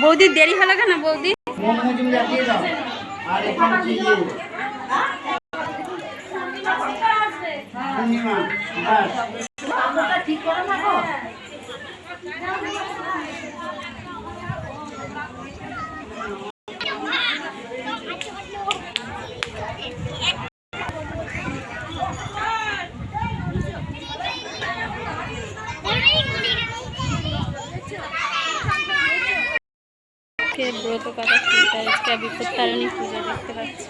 বৌদি দেরি হলো কেন বৌদি? ঠিক করো দিয়ে আজকে ব্রত কাটা ফুলটা আজকে বিপদ তারণী পুজো দেখতে পাচ্ছি